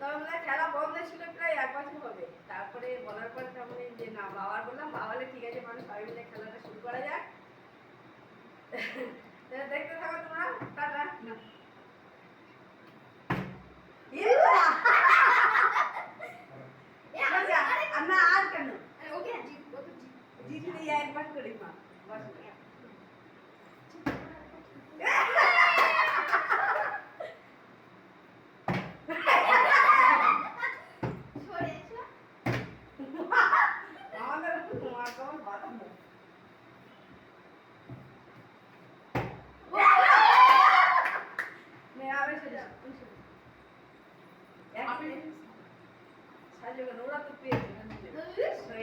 তবে বলে খেলা বন্ধ ছিল প্রায় এক বছর হবে। তারপরে বলার পর তেমন যে না বাবার বললাম বাবা বলে ঠিক আছে মানুষ সবাই মিলে খেলাটা শুরু করা যাক। দেখতে থাকো তোমরা। টাটা। না। আর কেন? ওকে জিত জিতলে একবার করি মা।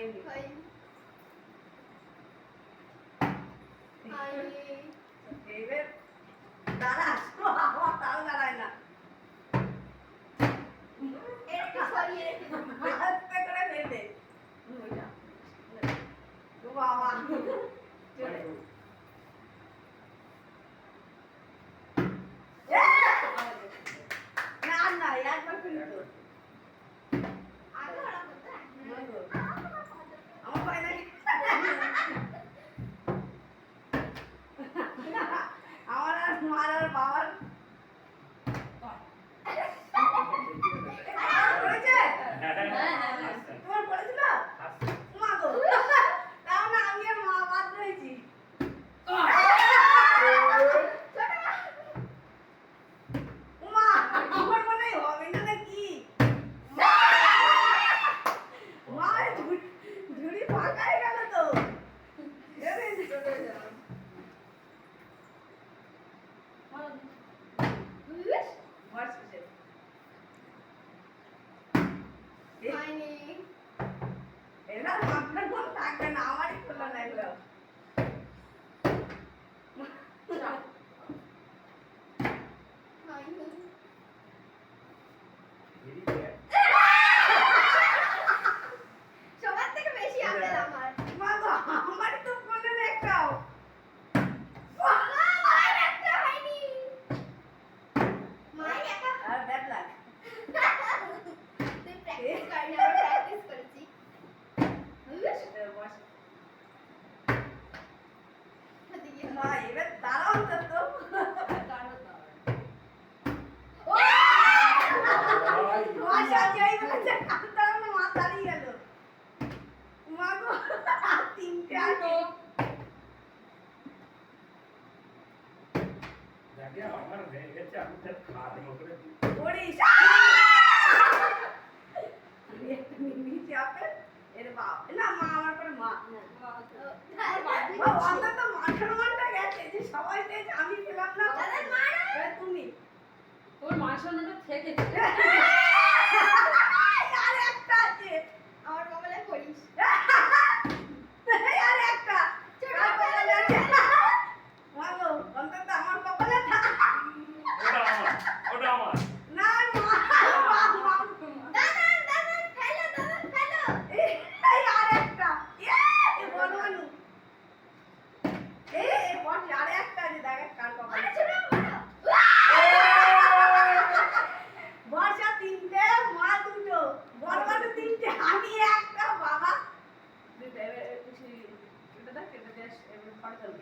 হয়নি এইবার দাঁড়া আমার তাও দাঁড়ায় না করে ও বাবা চলে পড়িস আমি এর বাপ। না মা আমার পরে মা। মা অন্তত মাঠের মানটা গেছে যে সবাই পেয়েছে আমি পেলাম না। দাদার মা। না। এবার তুমি। তোর মান সম্মানটা থেকে হ্যাঁ, ಮಾಡ್ತಾರೆ